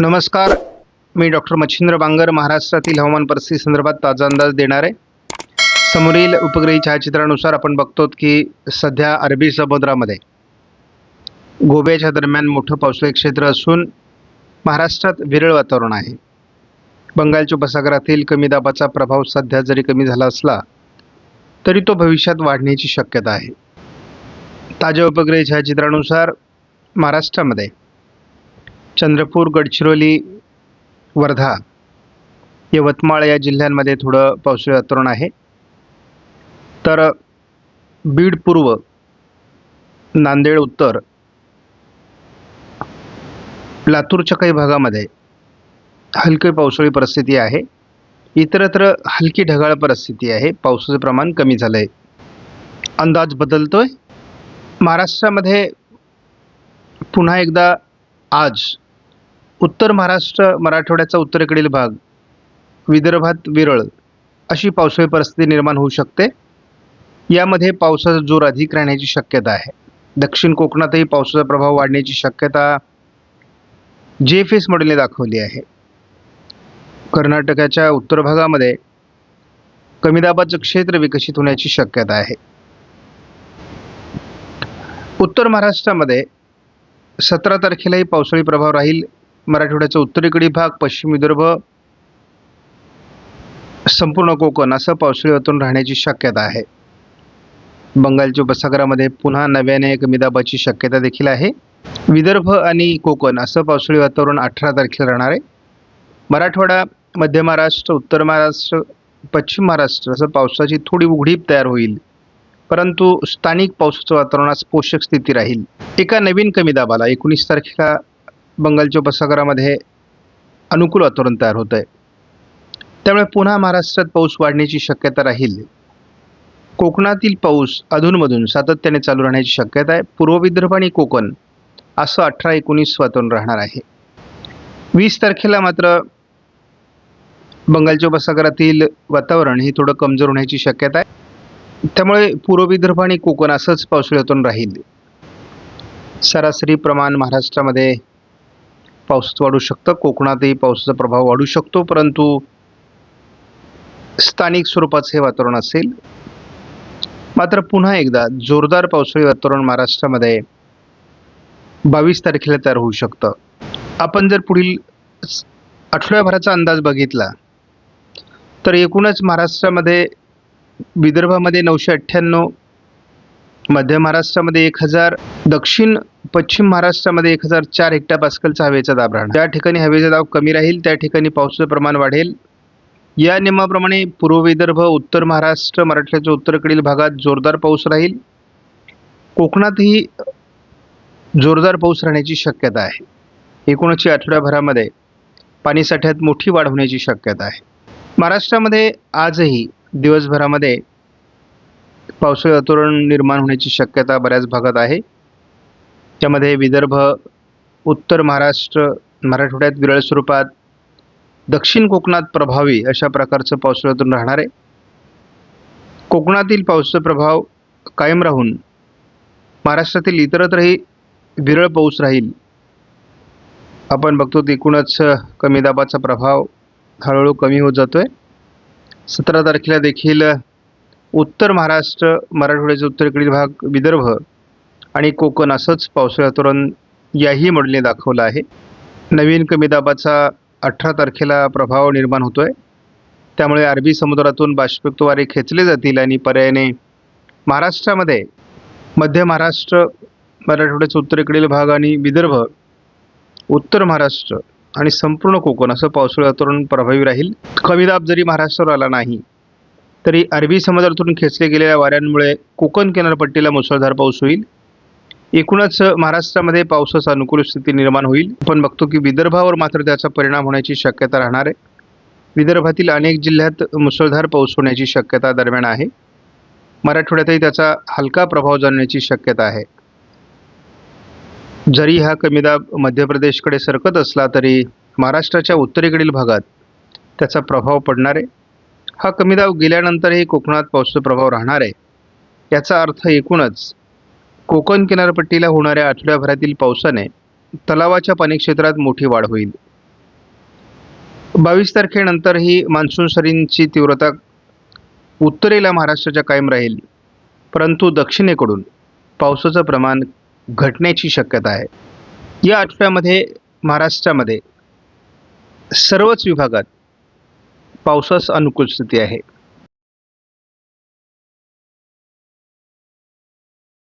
नमस्कार. मी डॉक्टर मच्छिंद्र बांगर महाराष्ट्रातील हवामान परिस्थिती संदर्भात ताजा अंदाज देणार आहे. समोरील उपग्रही छायाचित्रानुसार आपण बघतो की सध्या अरबी समुद्रामध्ये गोव्याच्या दरम्यान मोठं पावसाळी क्षेत्र असून महाराष्ट्रात विरळ वातावरण आहे. बंगालच्या उपसागरातील कमी दाबाचा प्रभाव सध्या जरी कमी झाला असला तरी तो भविष्यात वाढण्याची शक्यता आहे. ताज्या उपग्रही छायाचित्रानुसार महाराष्ट्रामध्ये चंद्रपूर गडचिरोली वर्धा यवतमाळ या जिल्ह्यांमध्ये थोडं पावसाळी वातावरण आहे. तर बीड पूर्व नांदेड उत्तर लातूरच्या काही भागामध्ये हलकी पावसाळी परिस्थिती आहे. इतरत्र हलकी ढगाळ परिस्थिती आहे. पावसाचं प्रमाण कमी झालं आहे अंदाज बदलतोय. महाराष्ट्रामध्ये पुन्हा एकदा आज उत्तर महाराष्ट्र मराठवाड्याचा उत्तरेकडील भाग विदर्भात विरळ अशी पावसाळी परिस्थिती निर्माण होऊ शकते. यामध्ये पावसाचा जोर अधिक राहण्याची शक्यता आहे. दक्षिण कोकणातही पावसाचा प्रभाव वाढण्याची शक्यता जे एफ एस मॉडेलने दाखवली आहे. कर्नाटकाच्या उत्तर भागामध्ये कमी दाबाचं क्षेत्र विकसित होण्याची शक्यता आहे. उत्तर महाराष्ट्रामध्ये सतरा तारखेलाही पावसाळी प्रभाव राहील. मराठवाड्याचा उत्तरेकडील भाग पश्चिम विदर्भ संपूर्ण कोकण असं पावसाळी वातावरण राहण्याची शक्यता आहे. बंगालच्या उपसागरामध्ये पुन्हा नव्याने कमी दाबाची शक्यता देखील आहे. विदर्भ आणि कोकण असं पावसाळी वातावरण अठरा तारखेला राहणार आहे. मराठवाडा मध्य महाराष्ट्र उत्तर महाराष्ट्र पश्चिम महाराष्ट्र असं पावसाची थोडी उघडीप तयार होईल. परंतु स्थानिक पावसाचं वातावरणास पोषक स्थिती राहील. एका नवीन कमी दाबाला एकोणीस तारखेला बंगालच्या उपसागरामध्ये अनुकूल वातावरण तयार होत आहे त्यामुळे पुन्हा महाराष्ट्रात पाऊस वाढण्याची शक्यता राहील. कोकणातील पाऊस अधूनमधून सातत्याने चालू राहण्याची शक्यता आहे. पूर्व विदर्भ आणि कोकण असं अठरा एकोणीस वातावरण राहणार आहे. वीस तारखेला मात्र बंगालच्या उपसागरातील वातावरण हे थोडं कमजोर होण्याची शक्यता आहे. त्यामुळे पूर्व विदर्भ आणि कोकण असंच पावसाळी वातावरण राहील. सरासरी प्रमाण महाराष्ट्रामध्ये पाऊस वाढू शकतं कोकणातही पावसाचा प्रभाव वाढू शकतो परंतु स्थानिक स्वरूपाचं हे वातावरण असेल. मात्र पुन्हा एकदा जोरदार पावसाळी वातावरण महाराष्ट्रामध्ये बावीस तारखेला तयार होऊ शकतं. आपण जर पुढील आठवड्याभराचा अंदाज बघितला तर एकूणच महाराष्ट्रामध्ये विदर्भामध्ये नऊशे अठ्ठ्याण्णव मध्य महाराष्ट्रामध्ये एक हजार दक्षिण पश्चिम महाराष्ट्रामध्ये एक हजार चार हेक्टर पास्कलचा हवेचा दाब राहणार. त्या ठिकाणी हवेचा दाब कमी राहील त्या ठिकाणी पावसाचं प्रमाण वाढेल. या नियमाप्रमाणे पूर्व विदर्भ उत्तर महाराष्ट्र मराठवाड्याच्या उत्तरेकडील भागात जोरदार पाऊस राहील. कोकणातही जोरदार पाऊस राहण्याची शक्यता आहे. एकूणच आठवड्याभरामध्ये पाणीसाठ्यात मोठी वाढ होण्याची शक्यता आहे. महाराष्ट्रामध्ये आजही दिवसभरामध्ये पावसाळी वातावरण निर्माण होण्याची शक्यता बऱ्याच भागात आहे. त्यामध्ये विदर्भ उत्तर महाराष्ट्र मराठवाड्यात विरळ स्वरूपात दक्षिण कोकणात प्रभावी अशा प्रकारचं पावसाळी वातावरण राहणार आहे. कोकणातील पावसाचा प्रभाव कायम राहून महाराष्ट्रातील इतरत्रही विरळ पाऊस राहील. आपण बघतो एकूणच कमी दाबाचा प्रभाव हळूहळू कमी होत जातो आहे सतरा तारखेला देखील उत्तर महाराष्ट्र मराठवाड्याचा उत्तरेकडील भाग विदर्भ आणि कोकण असंच पावसाळी तोरण याही मॉडेलने दाखवलं आहे. नवीन कमी दाबाचा अठरा तारखेला प्रभाव निर्माण होतो आहे त्यामुळे अरबी समुद्रातून बाष्पयुक्त वारे खेचले जातील आणि पर्यायाने महाराष्ट्रामध्ये मध्य महाराष्ट्र मराठवाड्याचा उत्तरेकडील भाग आणि विदर्भ उत्तर महाराष्ट्र आणि संपूर्ण कोकण असं पावसाळी वातावरण प्रभावी राहील. कमी दाब जरी महाराष्ट्रावर आला नाही तरी अरबी समुद्रातून खेचले गेलेल्या वाऱ्यांमुळे कोकण किनारपट्टीला मुसळधार पाऊस होईल. एकूणच महाराष्ट्रामध्ये पावसाचा अनुकूल स्थिती निर्माण होईल. आपण बघतो की विदर्भावर मात्र त्याचा परिणाम होण्याची शक्यता राहणार आहे. विदर्भातील अनेक जिल्ह्यात मुसळधार पाऊस होण्याची शक्यता दरम्यान आहे. मराठवाड्यातही त्याचा हलका प्रभाव जाणण्याची शक्यता आहे. जरी हा कमी दाब मध्य प्रदेशकडे सरकत असला तरी महाराष्ट्राच्या उत्तरेकडील भागात त्याचा प्रभाव पडणार आहे. हा कमी दाब गेल्यानंतरही कोकणात पावसाचा प्रभाव राहणार आहे. याचा अर्थ एकूणच कोकण किनारपट्टीला होणाऱ्या आठवड्याभरातील पावसाने तलावाच्या पाणी क्षेत्रात मोठी वाढ होईल. बावीस तारखेनंतर ही मान्सून सरींची तीव्रता उत्तरेला महाराष्ट्राच्या कायम राहील परंतु दक्षिणेकडून पावसाचं प्रमाण घटण्याची शक्यता आहे. या आठवड्यामध्ये महाराष्ट्रामध्ये सर्वच विभागात पावसास अनुकूल स्थिती आहे.